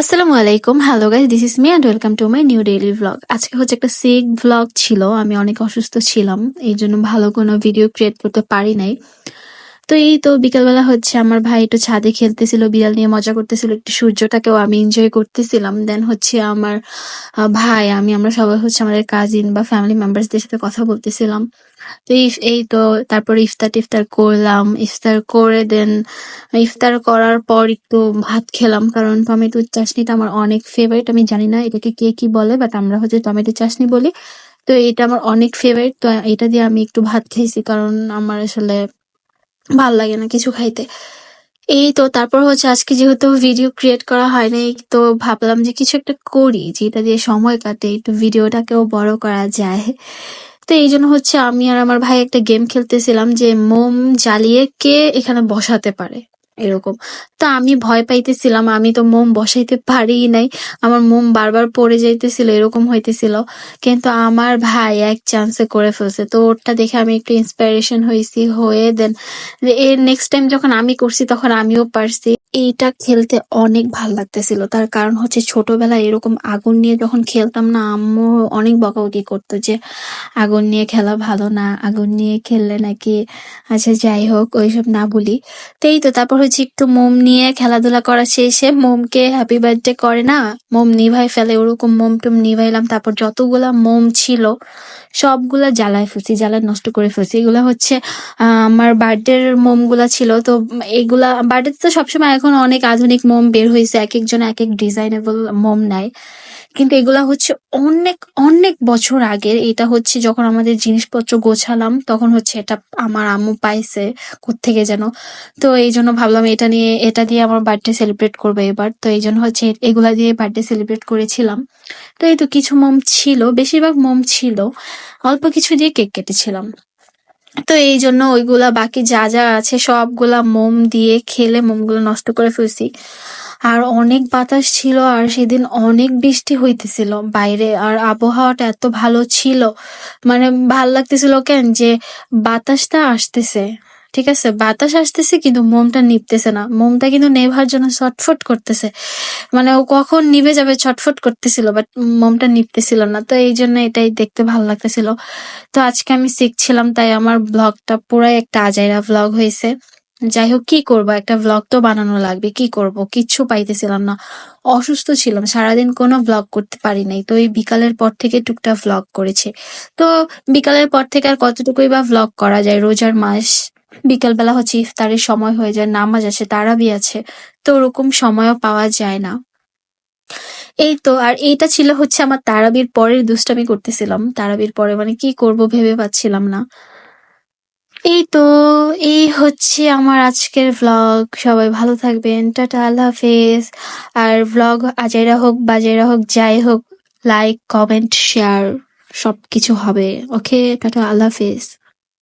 আসসালামু আলাইকুম hello guys this is me and welcome to my new daily vlog আজকে হচ্ছে একটা সিক ভ্লগ ছিল, আমি অনেক অসুস্থ ছিলাম এই জন্য ভালো কোনো ভিডিও ক্রিয়েট করতে পারি নাই। তো এই তো বিকালবেলা হচ্ছে আমার ভাই একটু ছাদে খেলতেছিল, বিড়াল নিয়ে মজা করতেছিল, একটু সূর্যটাকেও আমি এনজয় করতেছিলাম। দেন হচ্ছে আমার ভাই, আমি, আমরা সবাই হচ্ছে আমাদের কাজিন বা ফ্যামিলি মেম্বারসদের সাথে কথা বলতেছিলাম। তো এই তো তারপর ইফতার টিফতার করলাম। ইফতার করে দেন ইফতার করার পর একটু ভাত খেলাম। কারণ টমেটোর চাশনিটা আমার অনেক ফেভারিট আমি জানি না এটাকে কে কি বলে বাট আমরা হচ্ছে টমেটো চাশনি বলি। তো এটা আমার অনেক ফেভারিট তো এটা দিয়ে আমি একটু ভাত খেয়েছি কারণ আমার আসলে ভালো লাগে না কিছু খাইতে। এই তো, তারপর হচ্ছে আজকে যেহেতু ভিডিও ক্রিয়েট করা হয়নি, তো ভাবলাম যে কিছু একটা করি, যেটা দিয়ে সময় কাটে, একটু ভিডিওটাকেও বড় করা যায়। তো এই জন্য হচ্ছে আমি আর আমার ভাই একটা গেম খেলতেছিলাম যে মোম জ্বালিয়ে কে এখানে বসাতে পারে। এরকম। তো আমি ভয় পাইতেছিলাম, আমি তো মোম বসাইতে পারি নাই। আমার মোম বারবার পড়ে যাইতেছিল, এরকম হইতেছিল। কিন্তু আমার ভাই এক চান্সে করে ফেলছে। তো ওরটা দেখে আমি একটু ইন্সপিরেশন হয়েছি হয়ে দেন। এর নেক্সট টাইম যখন আমি করছি, তখন আমিও পারছি। এইটা খেলতে অনেক ভালো লাগতেছিল। তার কারণ হচ্ছে ছোটবেলায় এরকম আগুন নিয়ে যখন খেলতাম না, আম্মু অনেক বকাবকি করতো যে, আগুন নিয়ে খেলা ভালো না, আগুন নিয়ে খেললে নাকি আচ্ছা যাই হোক, ওইসব না বলি। তো এই তো, তারপর হচ্ছে একটু মোম নিয়ে খেলাধুলা করা শেষে মোমকে হ্যাপি বার্থডে করে না, মোম নিভাই ফেলে, ওরকম মোম টুম নিভাইলাম, তারপর যতগুলা মোম ছিল, সবগুলা জ্বালায় ফেলছি জ্বালায় নষ্ট করে ফেলছি। এগুলা হচ্ছে আমার বার্থডের মোমগুলা ছিল, তো এগুলা বার্থডে তো সবসময় এখন অনেক আধুনিক মোম বের হয়েছে এক একজন এক এক ডিজাইনেবল মোম নেয়। কিন্তু এগুলা হচ্ছে অনেক অনেক বছর আগের। এটা হচ্ছে যখন আমাদের জিনিসপত্র গোছালাম, তখন হচ্ছে এটা আমার আম্মু পাইছে কোত্থেকে যেন। তো এই জন্য ভাবলাম এটা নিয়ে, এটা দিয়ে আমার বার্থডে সেলিব্রেট করব এবার। তো এই জন্য হচ্ছে এগুলা দিয়ে বার্থডে সেলিব্রেট করেছিলাম। তো এই তো কিছু মোম ছিল, বেশিরভাগ মোম ছিল। অল্প কিছু দিয়ে কেক কেটেছিলাম। তো এই জন্য ওইগুলা বাকি যা যা আছে সবগুলা মোম দিয়ে খেলে মোমগুলো নষ্ট করে ফেলছি। আর অনেক বাতাস ছিল আর সেদিন অনেক বৃষ্টি হইতেছিল বাইরে আর আবহাওয়াটা এত ভালো ছিল। মানে ভালো লাগতেছিল কেন যে বাতাসটা আসতেছে। ঠিক আছে? বাতাস আসতেছে কিন্তু মোমটা নিভতেছে না। মোমটা কিন্তু নেভার জন্য ছটফট করতেছে। মানে ও কখন নিভে যাবে ছটফট করতেছিল বাট মোমটা নিভতেছিল না। তো এই জন্য এটাই দেখতে ভালো লাগতেছিল। তো আজকে আমি শিখছিলাম তাই আমার ব্লগটা পুরাই একটা আজাইরা ব্লগ হয়েছে। যাই হোক, কি করব? একটা ব্লগ তো বানানো লাগবে, কি করব? কিচ্ছু পাইতেছিলাম না। অসুস্থ ছিলাম, সারাদিন কোনো ব্লগ করতে পারি নাই। তো এই বিকালের পর থেকে টুকটাক ব্লগ করেছে। তো বিকালের পর থেকে আর কতটুকুই বা ব্লগ করা যায়? রোজার মাস বিকালবেলা হচ্ছে ইফতারের সময় হয়ে যায়, নামাজ আছে, তারাবি আছে, তো ওরকম সময়ও পাওয়া যায় না। এই তো, আর এইটা ছিল হচ্ছে আমার তারাবির পরের দুষ্টামি করতেছিলাম। তারাবির পরে মানে কি করব ভেবে পাচ্ছিলাম না। এই তো, এই হচ্ছে আমার আজকের ভ্লগ সবাই ভালো থাকবেন, টাটা, আল্লাহ হাফেজ। আর ভ্লগ আজাইরা হোক, বাজাইরা হোক, যাই হোক লাইক কমেন্ট শেয়ার সবকিছু হবে। ওকে টাটা, আল্লাহ হাফেজ।